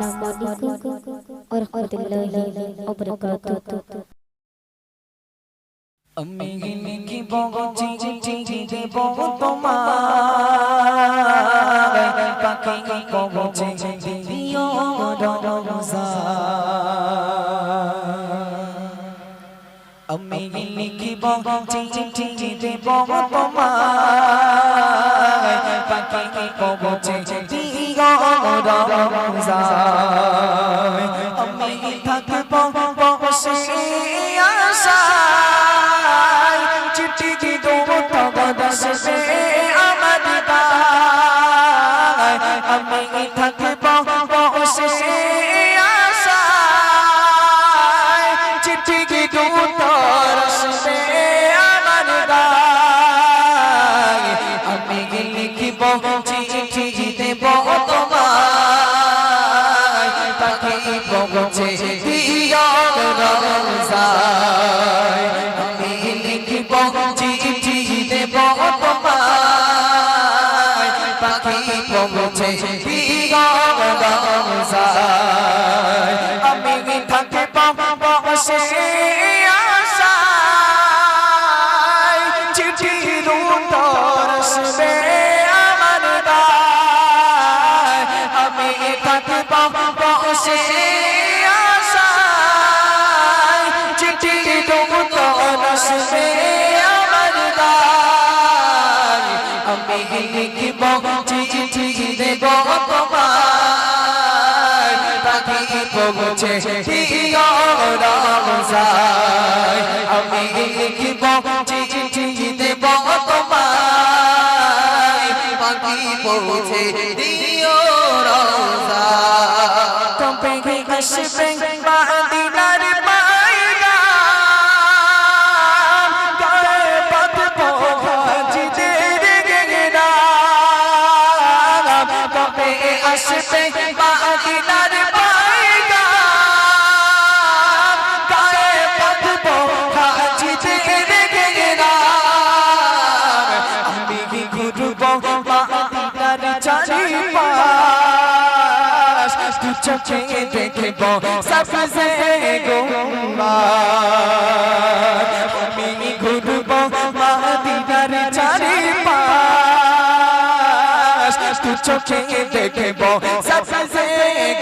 Assalamualaikum warahmatullahi wabarakatuh. আমি লিখিব চিঠি দেব তোমার পাখি কবচে দিও রোজা আমি লিখিব চিঠি দেব তোমার পাখি কবচে দিও রোজা আমি থাকব পৌঁছে আমি থাকিব বসে আশায়। চিঠি তোর আসবে আমার আমি আমার গায় আমি লিখিব তোমায় পাখি পৌঁছে দিও রমজায় আমি লিখিব, চিঠি দেব তোমায়। পাখি পৌঁছে দিও রমজায় তবে আসবে মাদিনার চোখে দেখব সবসে গোমার আমি ঘুরব মাদিনার চারিপাশ দু চোখে দেখব সবসে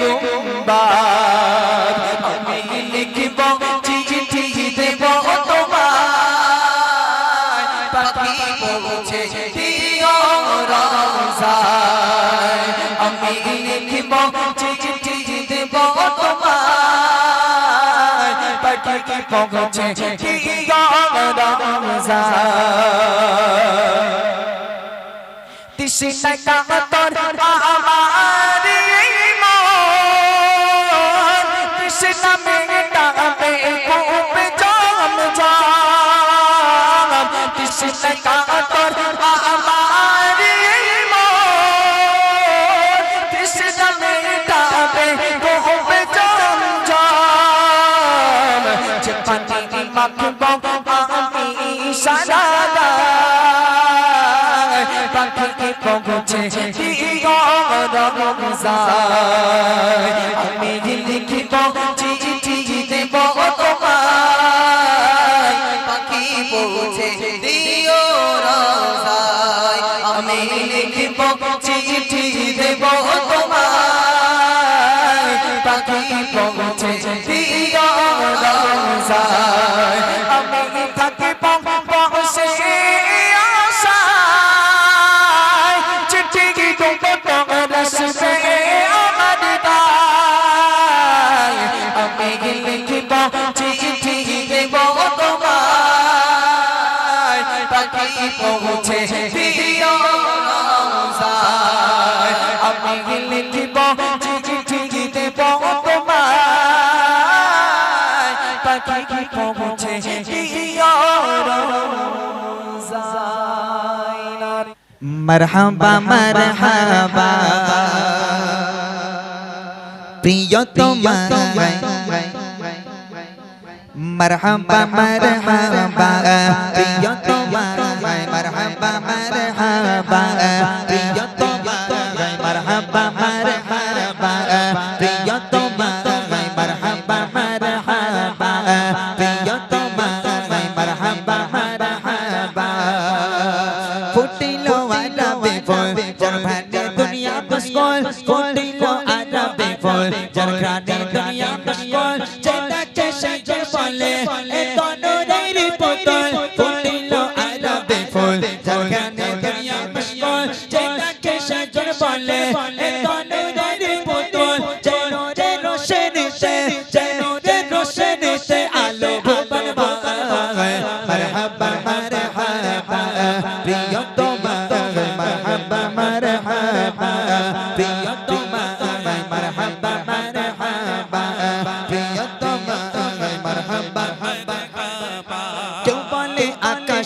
গোমার আমি লিখব চিঠি দেব তোমায় পাখি পৌঁছে পাখি পৌঁছে তৃষ্ণা কাতর আমার মন তৃষ্ণা খুব জম জম তৃষ্ণা পাখি লিখিব চিঠি দেব তোমায় পাখি পৌঁছে দিও রমজায় আমি লিখিব চিঠি দেব তোমায় পাখি পৌঁছে পৌঁছে দিও আমি লিখিব, চিঠি দেব তোমায় পাখি পৌঁছে মারহাবা মারহাবা। প্রিয় তোমার মারহাবা মারহাবা। প্রিয় তোমার मरहबा प्रिय तो गई मरहबा मरहबा प्रिय तो गई मरहबा मरहबा प्रिय तो गई मरहबा मरहबा फुटिलो अरबे फुल जर भर दुनिया बस कॉल फुटिलो अरबे फुल जर खाने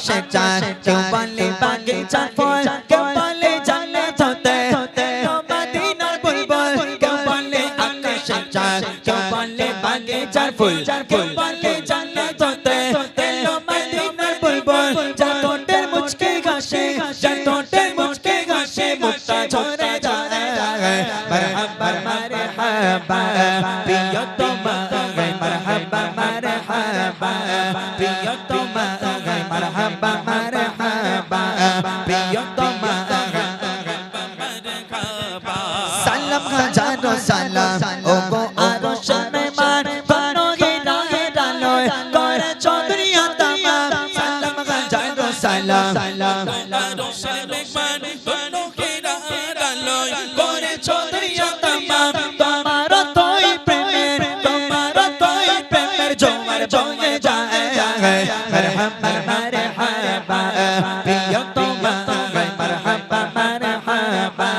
সজা কেবলে বাগিচা ফল কেবলে জান্নাত হতে মদিনার বুলবুল কেবলে আকাশ সজা কেবলে বাগিচার ফুল কেবলে জান্নাত হতে মদিনার বুলবুল জাতোটের মুচকে ঘাসে জাতোটের মুচকে ঘাসে মুক্তা ছোড়ে যায় মারহাবা মারহাবা প্রিয় তোমার মারহাবা মারহাবা সালাম। জানো সালাম। ও